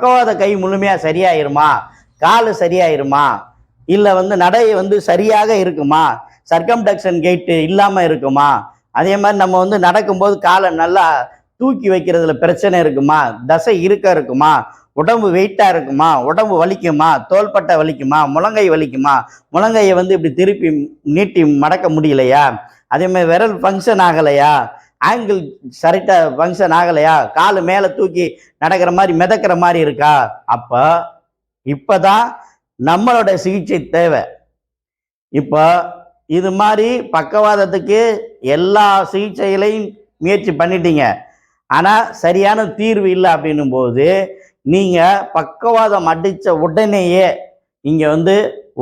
பக்கவாத கை முழுமையாக சரியாயிருமா? கால் சரியாயிருமா? இல்லை வந்து நடை வந்து சரியாக இருக்குமா? சர்க்கம்டக்ஷன் கேட்டு இல்லாமல் இருக்குமா? அதே மாதிரி நம்ம வந்து நடக்கும்போது காலை நல்லா தூக்கி வைக்கிறதுல பிரச்சனை இருக்குமா? தசை இருக்க இருக்குமா? உடம்பு வெயிட்டாக இருக்குமா? உடம்பு வலிக்குமா? தோள்பட்டை வலிக்குமா? முழங்கை வலிக்குமா? முழங்கையை வந்து இப்படி திருப்பி நீட்டி மடக்க முடியலையா? அதே மாதிரி விரல் ஃபங்க்ஷன் ஆகலையா? ஆங்கிள் கரெக்டாக ஃபங்க்ஷன் ஆகலையா? கால் மேலே தூக்கி நடக்கிற மாதிரி மிதக்கிற மாதிரி இருக்கா? அப்போ இப்போ தான் நம்மளோட சிகிச்சை தேவை. இப்போ இது மாதிரி பக்கவாதத்துக்கு எல்லா சிகிச்சைகளையும் முயற்சி பண்ணிட்டீங்க. ஆனால் சரியான தீர்வு இல்லை அப்படின்னும் போது நீங்கள் பக்கவாதம் அடித்த உடனேயே இங்கே வந்து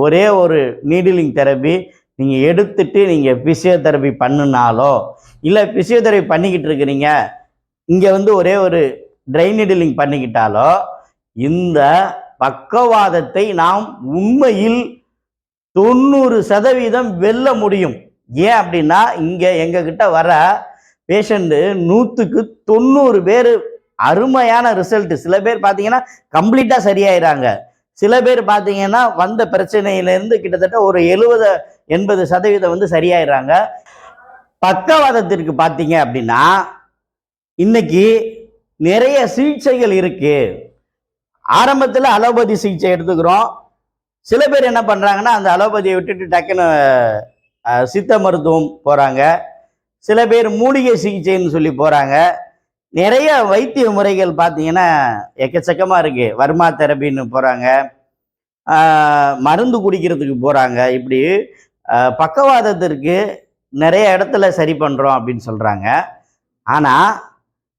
ஒரே ஒரு நீடிலிங் தெரப்பி நீங்கள் எடுத்துட்டு நீங்கள் ஃபிசியோதெரப்பி பண்ணினாலோ இல்லை பிசியோதெரபி பண்ணிக்கிட்டு இருக்கிறீங்க. இங்கே வந்து ஒரே ஒரு ட்ரைனிடிலிங் பண்ணிக்கிட்டாலோ இந்த பக்கவாதத்தை நாம் உண்மையில் தொண்ணூறு சதவீதம் வெல்ல முடியும். ஏன் அப்படின்னா இங்கே எங்ககிட்ட வர பேஷண்ட்டு நூற்றுக்கு தொண்ணூறு பேர் அருமையான ரிசல்ட் சில பேர் பார்த்தீங்கன்னா கம்ப்ளீட்டாக சரியாயிறாங்க. சில பேர் பார்த்தீங்கன்னா வந்த பிரச்சனையிலேருந்து கிட்டத்தட்ட ஒரு எழுபது எண்பது சதவீதம் வந்து சரியாயிறாங்க. பக்கவாதத்திற்கு பார்த்தீங்க அப்படின்னா இன்னைக்கு நிறைய சிகிச்சைகள் இருக்கு. ஆரம்பத்தில் அலோபதி சிகிச்சை எடுத்துக்கிறோம். சில பேர் என்ன பண்ணுறாங்கன்னா அந்த அலோபதியை விட்டுட்டு டக்குன்னு சித்த மருத்துவம் போகிறாங்க சில பேர் மூலிகை சிகிச்சைன்னு சொல்லி போகிறாங்க நிறைய வைத்திய முறைகள் பார்த்தீங்கன்னா எக்கச்சக்கமாக இருக்குது வர்மா தெரப்பின்னு போகிறாங்க மருந்து குடிக்கிறதுக்கு போகிறாங்க இப்படி பக்கவாதத்திற்கு நிறைய இடத்துல சரி பண்ணுறோம் அப்படின்னு சொல்கிறாங்க ஆனால்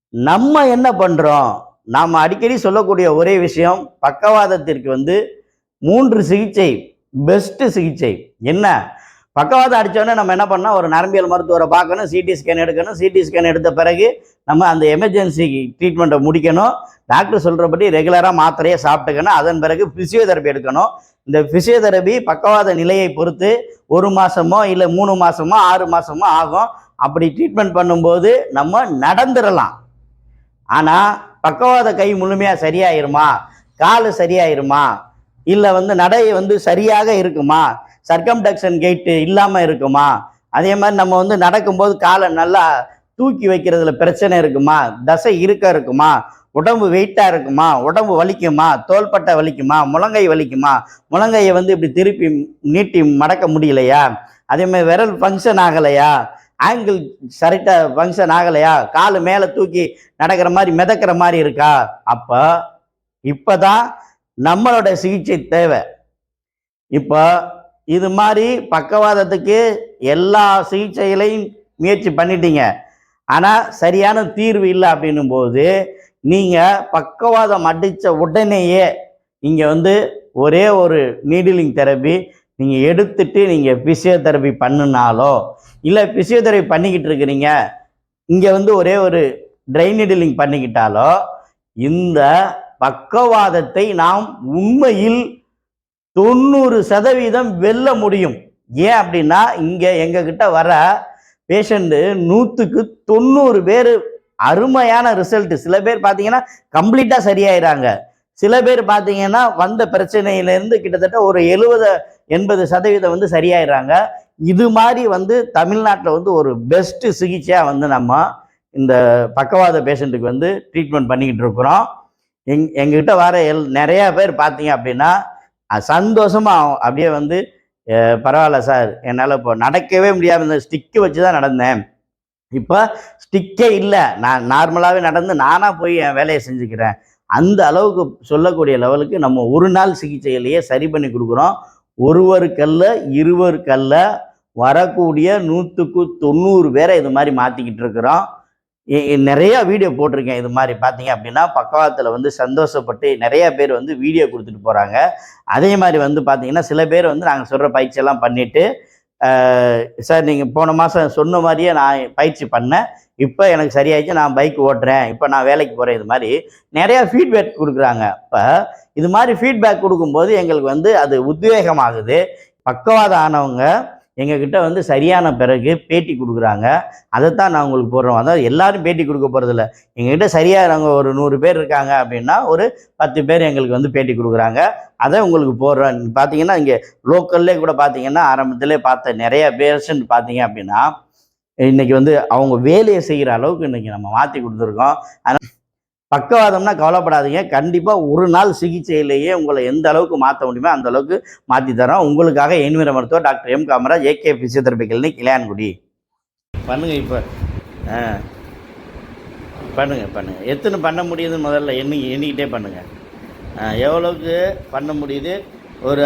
நம்ம என்ன பண்ணுறோம் நாம் அடிக்கடி சொல்லக்கூடிய ஒரே விஷயம் பக்கவாதத்திற்கு வந்து மூன்று சிகிச்சை பெஸ்ட்டு சிகிச்சை. என்ன? பக்கவாதம் அடித்தோடனே நம்ம என்ன பண்ணால் ஒரு நரம்பியல் மருத்துவரை பார்க்கணும் சிடி ஸ்கேன் எடுக்கணும். சிடி ஸ்கேன் எடுத்த பிறகு நம்ம அந்த எமர்ஜென்சி ட்ரீட்மெண்ட்டை முடிக்கணும். டாக்டர் சொல்கிறபடி ரெகுலராக மாத்திரையை சாப்பிட்டுக்கணும். அதன் பிறகு ஃபிசியோதெரப்பி எடுக்கணும். இந்த ஃபிசியோதெரப்பி பக்கவாத நிலையை பொறுத்து ஒரு மாதமோ இல்லை மூணு மாதமோ ஆறு மாதமோ ஆகும். அப்படி ட்ரீட்மெண்ட் பண்ணும்போது நம்ம நடந்துடலாம். ஆனால் பக்கவாத கை முழுமையாக சரியாயிருமா? கால் சரியாயிருமா? இல்லை வந்து நடை வந்து சரியாக இருக்குமா? சர்க்கம்டக்ஷன் கேட்டு இல்லாமல் இருக்குமா? அதே மாதிரி நம்ம வந்து நடக்கும்போது காலை நல்லா தூக்கி வைக்கிறதுல பிரச்சனை இருக்குமா? தசை இருக்க இருக்குமா? உடம்பு வெயிட்டாக இருக்குமா? உடம்பு வலிக்குமா? தோள்பட்டை வலிக்குமா? முழங்கை வலிக்குமா? முழங்கையை வந்து இப்படி திருப்பி நீட்டி மடக்க முடியலையா? அதே மாதிரி விரல் ஃபங்க்ஷன் ஆகலையா? ஆங்கிள் சரிட்டாக ஃபங்க்ஷன் ஆகலையா? கால் மேலே தூக்கி நடக்கிற மாதிரி மிதக்கிற மாதிரி இருக்கா? அப்போ இப்போ தான் நம்மளோட சிகிச்சை தேவை. இப்போ இது மாதிரி பக்கவாதத்துக்கு எல்லா சிகிச்சைகளையும் முயற்சி பண்ணிட்டீங்க. ஆனால் சரியான தீர்வு இல்லை அப்படின்னும் போது நீங்கள் பக்கவாதம் அடித்த உடனேயே இங்கே வந்து ஒரே ஒரு நீடிலிங் தெரப்பி நீங்கள் எடுத்துட்டு நீங்கள் ஃபிசியோதெரப்பி பண்ணினாலோ இல்லை ஃபிசியோதெரப்பி பண்ணிக்கிட்டு இருக்கிறீங்க இங்கே வந்து ஒரே ஒரு ட்ரை நீடிலிங் பண்ணிக்கிட்டாலோ இந்த பக்கவாதத்தை நாம் உண்மையில் தொண்ணூறு சதவீதம் வெல்ல முடியும். ஏன் அப்படின்னா இங்கே எங்ககிட்ட வர பேஷண்ட்டு நூற்றுக்கு தொண்ணூறு பேர் அருமையான ரிசல்ட் சில பேர் பார்த்தீங்கன்னா கம்ப்ளீட்டாக சரியாயிறாங்க. சில பேர் பார்த்தீங்கன்னா வந்த பிரச்சனையிலேருந்து கிட்டத்தட்ட ஒரு எழுபது எண்பது சதவீதம் வந்து சரியாயிடுறாங்க இது மாதிரி வந்து தமிழ்நாட்டில் வந்து ஒரு பெஸ்ட்டு சிகிச்சையாக வந்து நம்ம இந்த பக்கவாத பேஷண்ட்டுக்கு வந்து ட்ரீட்மெண்ட் பண்ணிக்கிட்டு இருக்கிறோம். எங் எங்ககிட்ட வர எல் நிறையா பேர் பார்த்தீங்க அப்படின்னா சந்தோஷமாக அப்படியே வந்து பரவாயில்ல சார் என்னால் இப்போ நடக்கவே முடியாமல் இந்த ஸ்டிக்கு வச்சு தான் நடந்தேன். இப்போ ஸ்டிக்கே இல்லை. நான் நார்மலாகவே நடந்து நானாக போய் என் வேலையை செஞ்சுக்கிறேன். அந்த அளவுக்கு சொல்லக்கூடிய லெவலுக்கு நம்ம ஒரு நாள் சிகிச்சையிலேயே சரி பண்ணி கொடுக்குறோம். ஒருவருக்கல்ல இருவருக்கல்ல வரக்கூடிய நூற்றுக்கு தொண்ணூறு பேரை இது மாதிரி மாற்றிக்கிட்டு இருக்கிறோம். நிறையா வீடியோ போட்டிருக்கேன். இது மாதிரி பார்த்தீங்க அப்படின்னா பக்கவாத்தில் வந்து சந்தோஷப்பட்டு நிறையா பேர் வந்து வீடியோ கொடுத்துட்டு போகிறாங்க அதே மாதிரி வந்து பார்த்தீங்கன்னா சில பேர் வந்து நாங்கள் சொல்கிற பயிற்சியெல்லாம் பண்ணிவிட்டு சார் நீங்கள் போன மாதம் சொன்ன மாதிரியே நான் பயிற்சி பண்ணேன். இப்போ எனக்கு சரியாயிடுச்சு நான் பைக் ஓட்டுறேன். இப்போ நான் வேலைக்கு போகிறேன் இது மாதிரி நிறையா ஃபீட்பேக் கொடுக்குறாங்க. இப்போ இது மாதிரி ஃபீட்பேக் கொடுக்கும்போது எங்களுக்கு வந்து அது உத்வேகமாகுது. பக்கவாதம் ஆனவங்க எங்ககிட்ட வந்து சரியான பிறகு பேட்டி கொடுக்குறாங்க. அதைத்தான் நான் உங்களுக்கு போடுறோம் அதாவது எல்லாரும் பேட்டி கொடுக்க போகிறதில்ல எங்ககிட்ட சரியாக நாங்கள் ஒரு நூறு பேர் இருக்காங்க அப்படின்னா ஒரு பத்து பேர் எங்களுக்கு வந்து பேட்டி கொடுக்குறாங்க. அதை உங்களுக்கு போடுறோம் பார்த்தீங்கன்னா இங்கே லோக்கல்லே கூட பார்த்தீங்கன்னா ஆரம்பத்திலே பார்த்த நிறைய பேர்ஸ்ன்னு பார்த்தீங்க அப்படின்னா இன்றைக்கி வந்து அவங்க வேலையை செய்கிற அளவுக்கு இன்றைக்கி நம்ம மாற்றி கொடுத்துருக்கோம். ஆனால் பக்கவாதம்னா கவலைப்படாதீங்க. கண்டிப்பாக ஒரு நாள் சிகிச்சையிலேயே உங்களை எந்த அளவுக்கு மாற்ற முடியுமோ அந்த அளவுக்கு மாற்றி தரோம் உங்களுக்காக எண்ணிமர மருத்துவர் doctor M Kamaraj AK physiotherapy clinic Ilayangudi. பண்ணுங்க இப்போ. ஆ. பண்ணுங்க பண்ணுங்க. எத்தனை பண்ண முடியுதுன்னு முதல்ல? எண்ணி எண்ணிக்கிட்டே பண்ணுங்க. எவ்வளோக்கு எவ்வளவுக்கு பண்ண முடியுது? ஒரு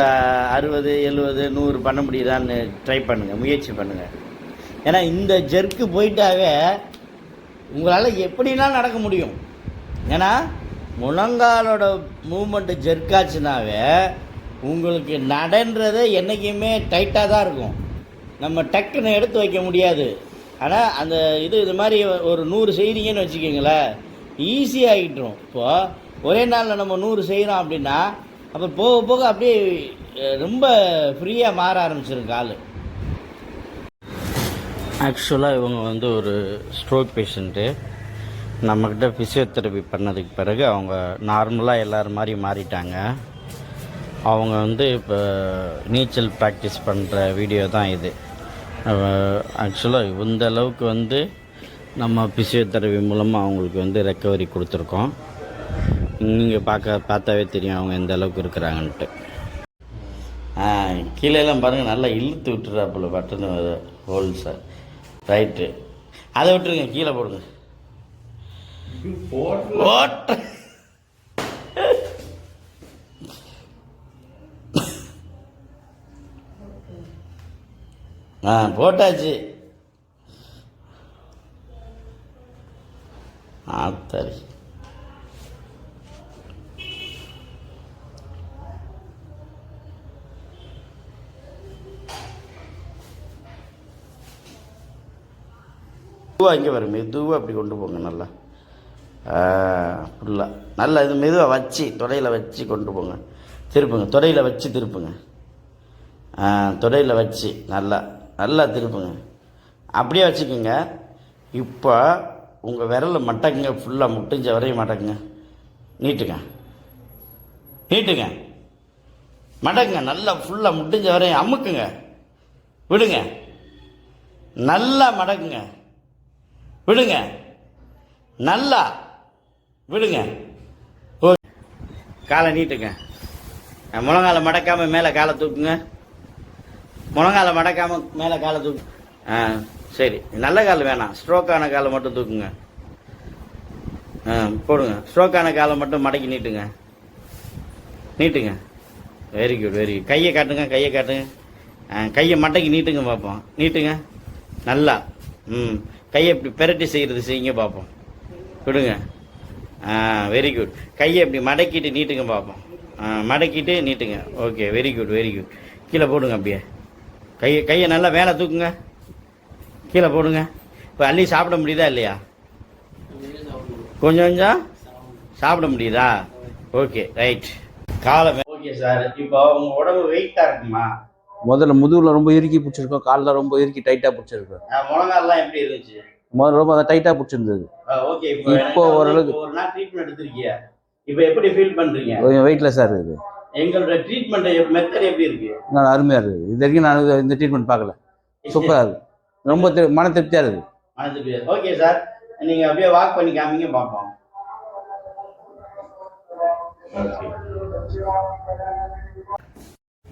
அறுபது எழுபது நூறு பண்ண முடியுதான்னு ட்ரை பண்ணுங்கள் முயற்சி பண்ணுங்கள் ஏன்னா இந்த ஜெர்க்கு போயிட்டாவே உங்களால் எப்படின்னா நடக்க முடியும். ஏன்னா முழங்காலோட மூமெண்ட்டு ஜெர்க்காச்சுனாவே உங்களுக்கு நடன்றது என்றைக்குமே டைட்டாக தான் இருக்கும். நம்ம டக்குன்னு எடுத்து வைக்க முடியாது. ஆனால் அந்த இது இது மாதிரி ஒரு நூறு செய்கிறீங்கன்னு வச்சுக்கோங்களேன் ஈஸியாகிட்டுரும் இப்போது ஒரே நாளில் நம்ம நூறு செய்கிறோம் அப்படின்னா அப்போ போக போக அப்படியே ரொம்ப ஃப்ரீயாக மாற ஆரம்பிச்சிடும் கால். ஆக்சுவலாக இவங்க வந்து ஒரு ஸ்ட்ரோக் பேஷண்ட்டு நம்மக்கிட்ட ஃபிசியோதெரபி பண்ணதுக்கு பிறகு அவங்க நார்மலாக எல்லோரும் மாதிரி மாறிட்டாங்க. அவங்க வந்து இப்போ நீச்சல் ப்ராக்டிஸ் பண்ணுற வீடியோ தான் இது. ஆக்சுவலாக இந்த அளவுக்கு வந்து நம்ம ஃபிசியோதெரபி மூலமாக அவங்களுக்கு வந்து ரெக்கவரி கொடுத்துருக்கோம். நீங்கள் பார்க்க பார்த்தாவே தெரியும் அவங்க எந்த அளவுக்கு இருக்கிறாங்கன்ட்டு. கீழேலாம் பாருங்கள் நல்லா இழுத்து விட்டுறாப்புல பட்டன் ஹோல்ஸை ரைட்டு அதை விட்டுருங்க கீழே போடுங்க. போட்டு ஆ போட்டாச்சு. ஆத்தாரி மெதுவாக இங்கே வரும் மெதுவாக அப்படி கொண்டு போங்க நல்லா. ஃபுல்லாக நல்லா இது மெதுவாக வச்சு தொடையில் வச்சு கொண்டு போங்க. திருப்புங்க. தொடையில் வச்சு திருப்புங்க. தொடையில் வச்சு நல்லா நல்லா திருப்புங்க. அப்படியே வச்சுக்கோங்க. இப்போ உங்கள் விரலை மட்டக்குங்க ஃபுல்லாக முட்டிஞ்ச வரையும் மட்டக்குங்க நீட்டுங்க. நீட்டுங்க. மடக்குங்க. நல்லா ஃபுல்லாக முட்டிஞ்ச வரையும் அமுக்குங்க. விடுங்க. நல்லா மடக்குங்க. விடுங்க. நல்லா விடுங்க. ஓ. காலை நீட்டுங்க. முழங்கால மடக்காம மேலே காலை தூக்குங்க. முழங்கால மடக்காம மேலே காலை தூக்கு. ஆ சரி. நல்ல கால் வேணாம். ஸ்ட்ரோக்கான காலை மட்டும் தூக்குங்க. ஆ போடுங்க. ஸ்ட்ரோக்கான காலை மட்டும் மடக்கி நீட்டுங்க. நீட்டுங்க. வெரி குட் வெரி குட் கையை காட்டுங்க கையை காட்டுங்க. ஆ, கையை மட்டைக்கு நீட்டுங்க பார்ப்போம். நீட்டுங்க. நல்லா. ம். கையை இப்படி பெரட்டி செய்கிறது செய்யுங்க பார்ப்போம். விடுங்க. ஆ வெரி குட் கையை இப்படி மடக்கிட்டு நீட்டுங்க பார்ப்போம் ஆ மடக்கிட்டு நீட்டுங்க. Okay very good very good கீழே போடுங்க அப்படியே. கையை கையை நல்லா மேலே தூக்குங்க. கீழே போடுங்க. இப்போ அள்ளி சாப்பிட முடியுதா இல்லையா? கொஞ்சம் கொஞ்சம். சாப்பிட முடியுதா? ஓகே ரைட் காலம் ஓகே சார் இப்போ உங்க உடம்பு வெயிட்டா இருக்குமா? முதல்ல முதுகுல ரொம்ப இறுக்கி பிடிச்சிருக்கோம். காலில் ரொம்ப இறுக்கி டைட்டா பிடிச்சிருக்கோம். முழங்கால்லாம் எப்படி இருந்துச்சு? முதல்ல ரொம்ப அதை டைட்டா பிடிச்சிருந்தது. ஓகே இப்போ ஓரளவுக்கு- இப்போ ஒரு நாள் ட்ரீட்மெண்ட் எடுத்திருக்கீங்க இப்போ எப்படி ஃபீல் பண்றீங்க? கொஞ்சம் வெயிட்லெஸ்ஸாக இருக்குது. எங்களோட ட்ரீட்மெண்ட் மெத்தட் எப்படி இருக்கு? நான் அருமையாக இருக்குது. இது வரைக்கும் நான் இந்த ட்ரீட்மெண்ட் பார்க்கல. சூப்பராக இருக்குது. ரொம்ப திரு- மன திருப்தியாக இருக்குது. மனதுக்கு ஓகே சார் நீங்க அப்படியே வாக் பண்ணி காமிங்க பார்ப்போம்.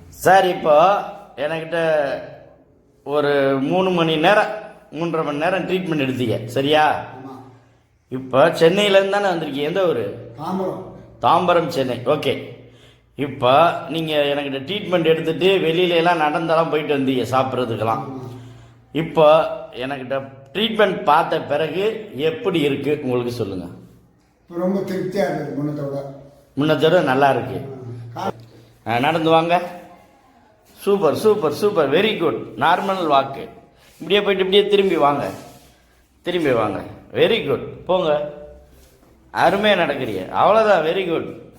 சார் இப்போ என்கிட்ட ஒரு மூணு மணி நேரம் மூன்றரை மணி நேரம் ட்ரீட்மெண்ட் எடுத்தீங்க. சரியா? இப்போ சென்னையிலேருந்து தானே வந்திருக்கீங்க. எந்த ஊர்? தாம்பரம். தாம்பரம் சென்னை. ஓகே. இப்போ நீங்கள் எனக்கிட்ட ட்ரீட்மெண்ட் எடுத்துட்டு வெளியில எல்லாம் நடந்தெல்லாம் போயிட்டு வந்தீங்க சாப்பிட்றதுக்கெல்லாம். இப்போ எனக்கிட்ட ட்ரீட்மெண்ட் பார்த்த பிறகு எப்படி இருக்கு? உங்களுக்கு சொல்லுங்க. இப்போ ரொம்ப திருப்தியாக இருக்குது முன்னத்தோட. முன்னத்தோட நல்லா இருக்கு. ஆ, நடந்து வாங்க. Super super super. Very good normal walk இப்படியே போயிட்டு இப்படியே திரும்பி வாங்க. திரும்பி வாங்க. வெரி குட் போங்க. அருமையாக நடக்கிறீங்க. அவ்வளோதான் வெரி குட்